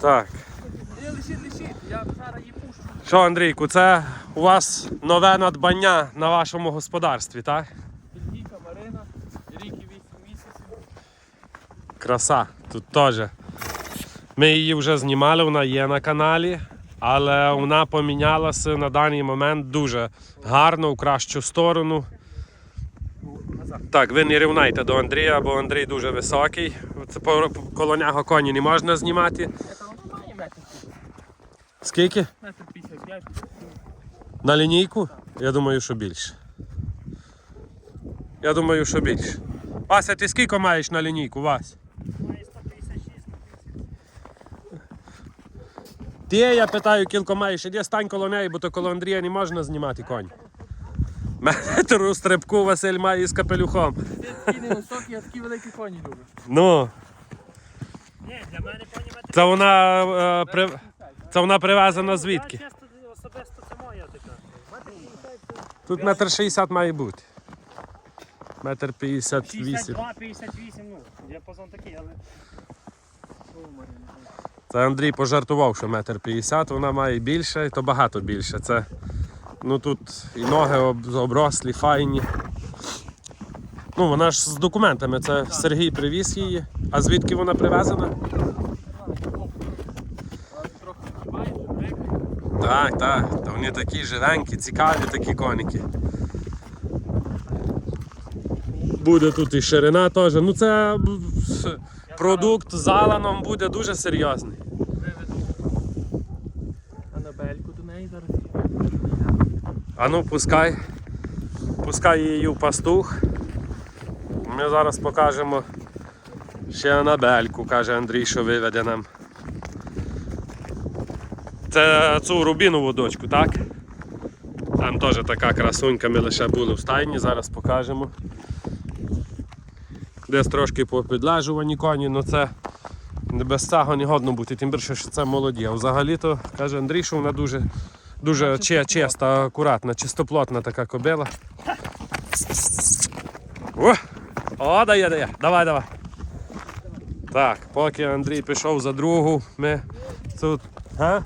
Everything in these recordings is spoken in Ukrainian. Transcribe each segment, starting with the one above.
Так. Що, Андрійку, це у вас нове надбання на вашому господарстві, так? Бельгійка Марина, рік і 8 місяців. Краса, тут теж. Ми її вже знімали, вона є на каналі, але вона помінялася на даний момент дуже гарно, в кращу сторону. Так, ви не рівнайте до Андрія, бо Андрій дуже високий. Це коло нього коні не можна знімати. Я там ну, має метр, Скільки? метр 55. На лінійку? Я думаю, що більше. Я думаю, що більше. Вася, ти скільки маєш на лінійку, Вась? Має 156. Ти, я питаю, кілько маєш, іди стань коло неї, бо то коло Андрія не можна знімати конь. Метру стрибку Василь має з капелюхом. Ти такий невисокий, а такі великі коні любиш. Ну, Ні, для мене коні метр. це вона, е, при... це вона привезена звідки? Я чисто особисто це моя така. Тут метр шістдесят має бути. Метр п'ятдесят вісім. 62, 58, ну, діапазон такий, але О, Марина. Це Андрій пожартував, що метр п'ятдесят, вона має більше, і то багато більше. Це, ну тут і ноги об- оброслі, файні. Ну, вона ж з документами, це Сергій привіз її. А звідки вона привезена? Так, так. Та вони такі живенькі, цікаві такі коніки. Буде тут і ширина теж. Ну це продукт з Аланом буде дуже серйозний. Анабельку до неї зараз. А ну пускай. Пускай її в пастух. Ми зараз покажемо ще Анабельку, каже Андрій, що виведе нам. Це цю рубінову дочку, так? Там теж така красунька, ми лише були в стайні, зараз покажемо. Десь трошки попідлажувані коні, але це без цього не годно бути, тим більше, що це молоді. А взагалі-то каже Андрій, що вона дуже, дуже чи- чиста, акуратна, чистоплотна така кобила. О! О, дає, дає. Давай, давай. Так, поки Андрій пішов за другу, ми тут. А?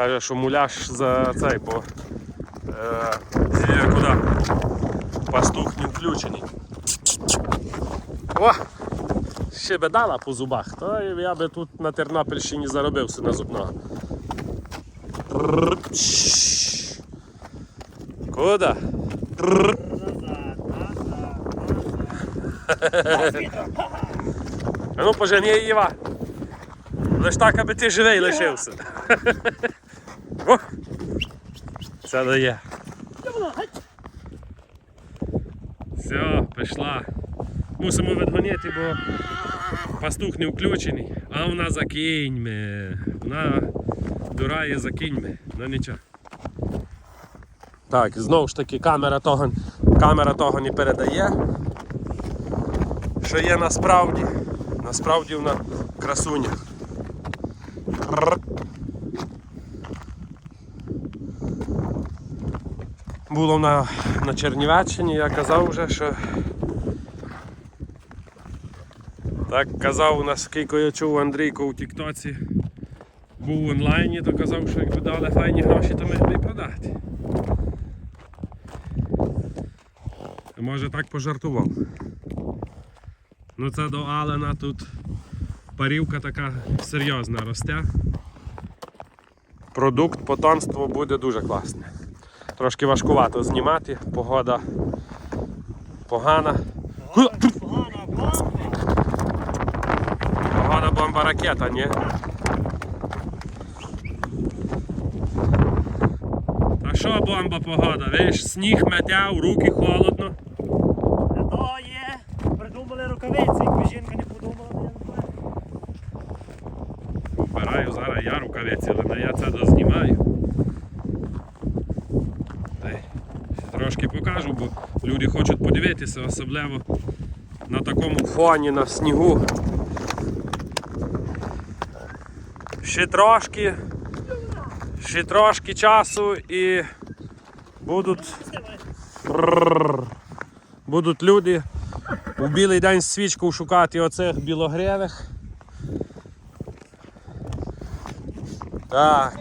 Каже, що муляж за цей, бо е, куди? Пастух не включений. О! Ще би дала по зубах, то я би тут на Тернопільщині заробився на зубного. Куди? Ну пожени її. Ва. Лиш так, аби ти живий лишився. О! Це дає. Все, пішла. Мусимо відгоняти, бо пастух не включений, а вона за кіньми. Вона дурає за кіньми. Ну нічого. Так, знову ж таки камера того, камера того не передає. Що є насправді. Насправді вона красуня. Було на, на Чернівеччині, я казав вже, що так казав, наскільки я чув Андрійко у Тіктоці. Був в онлайні, то казав, що якби дали файні гроші, то і продати. Може так пожартував. Ну це до Алена тут парівка така серйозна росте. Продукт, потомство буде дуже класне. Трошки важкувато знімати, погода погана. Погано. Погана бомба ракета, ні? Та що бомба погода? Видиш, сніг метяв, руки холодно. Для того є. Придумали рукавиці, якби жінка не подумала, то я не знаю. Вбираю зараз я рукавиці, але я це дознімаю. Та й ще Трошки покажу, бо люди хочуть подивитися, особливо на такому фоні, на снігу. Ще трошки, ще трошки часу і будуть, будуть люди у білий день свічку шукати оцих білогревих. Так.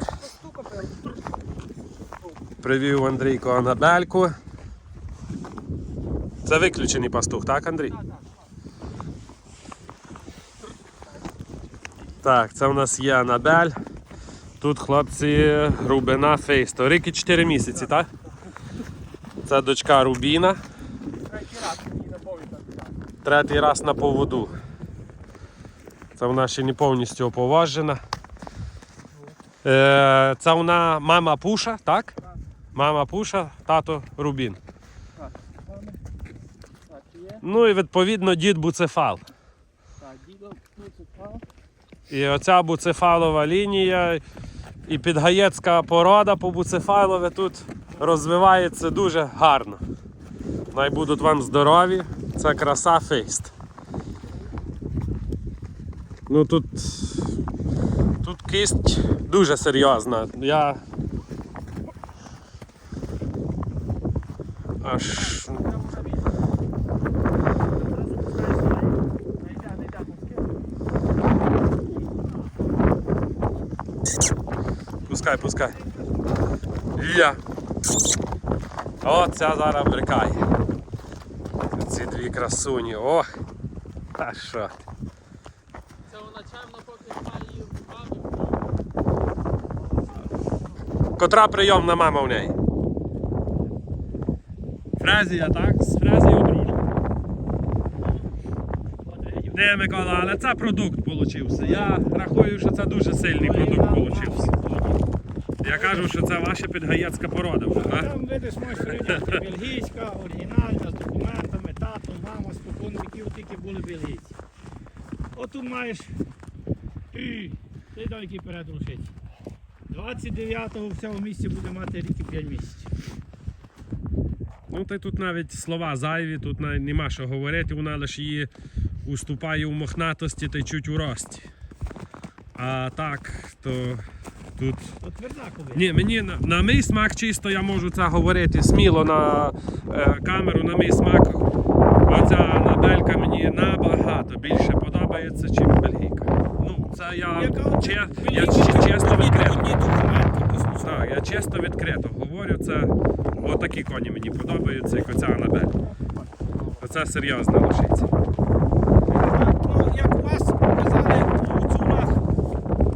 Привів Андрійко Анабельку. Це виключений пастух, так, Андрій? Так, це в нас є Анабель. Тут хлопці Рубина Фейсто. Рік і 4 місяці, так? Це дочка Рубіна. Третій раз на повітря. Третій раз на поводу. Це вона ще не повністю оповажена. Е, Це вона мама Пуша, так? Мама Пуша, тато Рубін. Ну і відповідно дід Буцефал. Так, дідо, впав. І оця буцефалова лінія і підгаєцька порода по буцефалові тут розвивається дуже гарно. Най будуть вам здорові. Це краса фейст. Ну тут, тут кисть дуже серйозна. Я аж Не йде, не йде, пускай. Пускай. Я. О, зараз брикає. Ці дві красуні. Ох. Та що. Це вона чемно поки має її. Котра прийомна мама в неї? Фрезія, так? З фрезією дружить. Не, Микола, але це продукт получився. Я рахую, що це дуже сильний продукт. Я кажу, що це ваша підгаєцька порода вже, так? Там видиш, можеш порівняти бельгійська, оригінальна, з документами, тато, мама, спокон віків тільки були бельгійці. От тут маєш. І, Ти дай який перед лошиці. 29-го в цьому місці буде мати рік і 5 місяців. Ну, та й тут навіть слова зайві, тут навіть нема що говорити, вона лише її уступає у мохнатості та й чуть у рості. А так, то тут. Ні, мені на, на мій смак чисто я можу це говорити сміло на е, камеру, на мій смак. Оця Анабелька мені набагато більше подобається, ніж бельгійка. Ну, це я, че, я чесно відкрито. Так, я чисто відкрито говорю, це отакі коні мені подобаються, як оця Анабель. Оце серйозна лошиця. Ну, як у вас казали у цунах,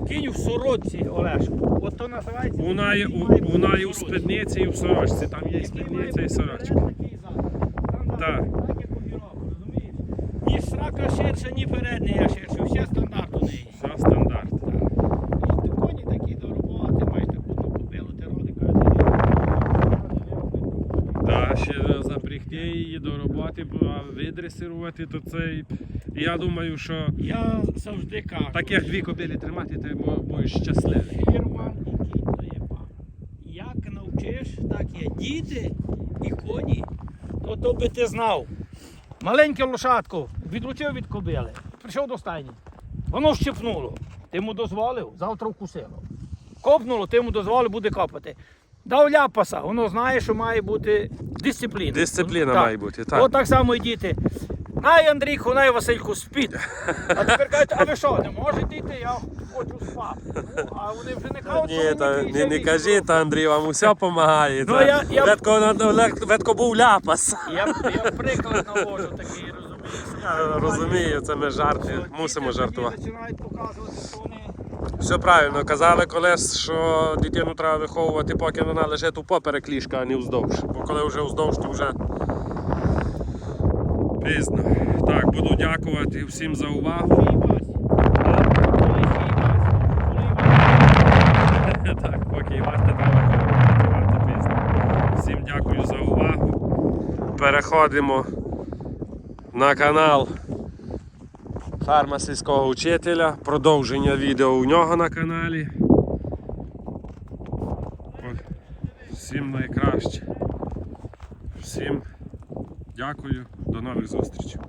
кінь в сорочці, Олешку. От то називається. Вона є, у, вона є у спідниці і в сорочці, там є і спідниця і сорочка. Так. Ні срака ширша, ні передня я ширша, все стандарт у неї. Все стандарт. І ти коні такі до роботи, маєш таку ту кобилу, ти роди Та ще запрягти її роботи, а видресирувати, то це. Я думаю, що Я завжди кажу. таких дві кобилі тримати, ти будеш щасливий. Фірман і кінь то є пан. Як навчиш, так є діти і коні, то то би ти знав. Маленьке лошадко відлучив від кобили, прийшов до стайні. Воно щепнуло. Ти йому дозволив, завтра вкусило. Копнуло, ти йому дозволив, буде копати. Дав ляпаса, воно знає, що має бути дисципліна. Дисципліна Так. має бути, так. От так само і діти. Най Андрійку, най Васильку, спіть. А тепер кажуть, а ви що, не можете йти, я хочу спати. Ну, а вони вже не кажуть, що Ні, та, не, не кажіть, Андрій, вам усе допомагає. Ну, я- я- Ветко, ветко був ляпас. Я, я приклад навожу такий, розумієш? Я розумію, це ми жарти, мусимо жартувати. Починають показувати, що вони Все правильно, казали колись, що дитину треба виховувати, поки вона лежить у поперек ліжка, а не вздовж. Бо коли вже вздовж, то вже пізно. Так, буду дякувати всім за увагу. Всім дякую за увагу. Переходимо на канал Ферма сільського учителя. Продовження відео у нього на каналі. Всім найкраще. Всім дякую. До нових зустрічей.